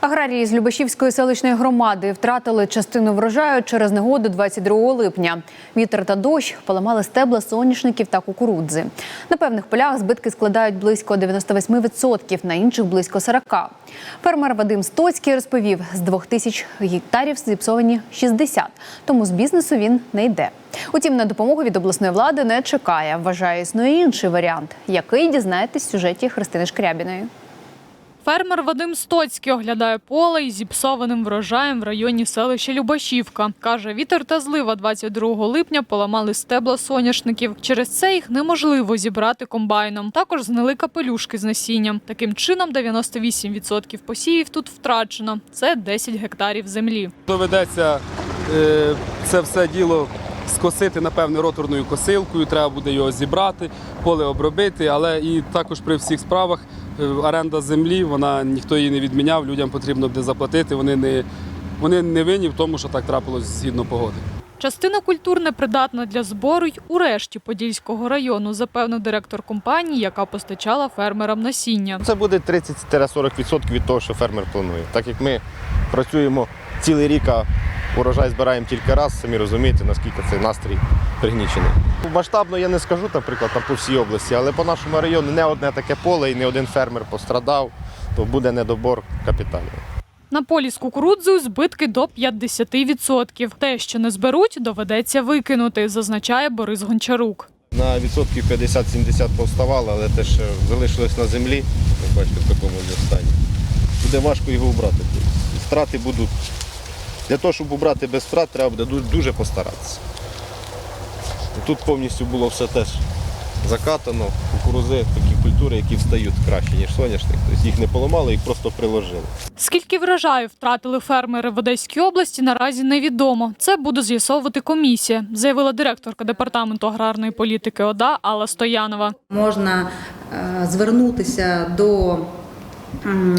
Аграрії з Любашівської селищної громади втратили частину врожаю через негоду 22 липня. Вітер та дощ поламали стебла соняшників та кукурудзи. На певних полях збитки складають близько 98%, на інших близько 40%. Фермер Вадим Стоцький розповів, з 2000 гектарів зіпсовані 60, тому з бізнесу він не йде. Утім, на допомогу від обласної влади не чекає. Вважає, існує інший варіант, який дізнаєтесь в сюжеті Христини Шкрябіної. Фермер Вадим Стоцький оглядає поле із зіпсованим врожаєм в районі селища Любашівка. Каже, вітер та злива 22 липня поламали стебла соняшників. Через це їх неможливо зібрати комбайном. Також знили капелюшки з насінням. Таким чином, 98% посівів тут втрачено. Це 10 гектарів землі. Доведеться е, це все діло скосити, напевне, роторною косилкою. Треба буде його зібрати, поле обробити. Але і також при всіх справах оренда землі, вона ніхто її не відміняв. Людям потрібно буде заплатити. Вони не, вони не винні в тому, що так трапилось згідно погоди. Частина культур непридатна для збору й у решті Подільського району, запевнив директор компанії, яка постачала фермерам насіння. Це буде 30-40% від того, що фермер планує. Так як ми працюємо цілий рік, а урожай збираємо тільки раз, самі розумієте, наскільки цей настрій пригнічений. Масштабно я не скажу, наприклад, там по всій області, але по нашому району не одне таке поле і не один фермер пострадав, то буде недобор капіталів. На полі з кукурудзою збитки до 50%. Те, що не зберуть, доведеться викинути, зазначає Борис Гончарук. На відсотків 50-70 повставало, але те, що залишилось на землі, як бачите, в такому вже стані, буде важко його. Тобто Страти будуть. Для того, щоб убрати без втрат, треба буде дуже постаратися. Тут повністю було все теж закатано, кукурузи, такі культури, які встають краще, ніж соняшник. Тобто їх не поламали, їх просто приложили. Скільки врожаю втратили фермери в Одеській області, наразі невідомо. Це буде з'ясовувати комісія, заявила директорка департаменту аграрної політики ОДА Алла Стоянова. Можна е, звернутися до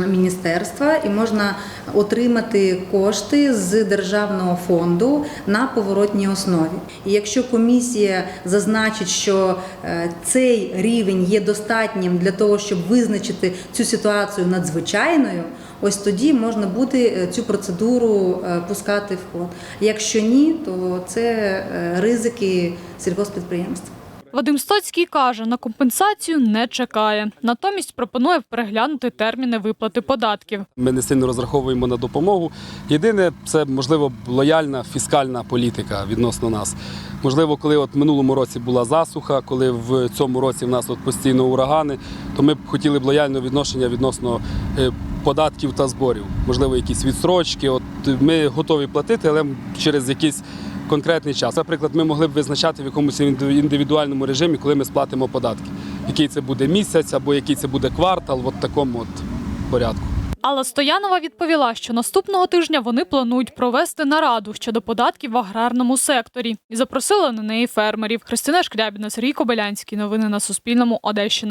міністерства і можна отримати кошти з державного фонду на поворотній основі. І якщо комісія зазначить, що е, цей рівень є достатнім для того, щоб визначити цю ситуацію надзвичайною, ось тоді можна буде е, цю процедуру е, пускати в ход. Якщо ні, то це ризики сільгоспідприємства. Вадим Стоцький каже, на компенсацію не чекає. Натомість пропонує переглянути терміни виплати податків. Ми не сильно розраховуємо на допомогу. Єдине, це можливо лояльна фіскальна політика відносно нас. Можливо, коли от минулому році була засуха, коли в цьому році в нас от постійно урагани, то ми б хотіли б лояльне відношення відносно е, податків та зборів. Можливо, якісь відстрочки. От ми готові платити, але через якийсь конкретний час. Наприклад, ми могли б визначати в якомусь інди- індивідуальному режимі, коли ми сплатимо податки. Який це буде місяць або який це буде квартал, от в такому от порядку. Алла Стоянова відповіла, що наступного тижня вони планують провести нараду щодо податків в аграрному секторі і запросила на неї фермерів. Христина Шкрябіна, Сергій Кобилянський. Новини на Суспільному. Одещина.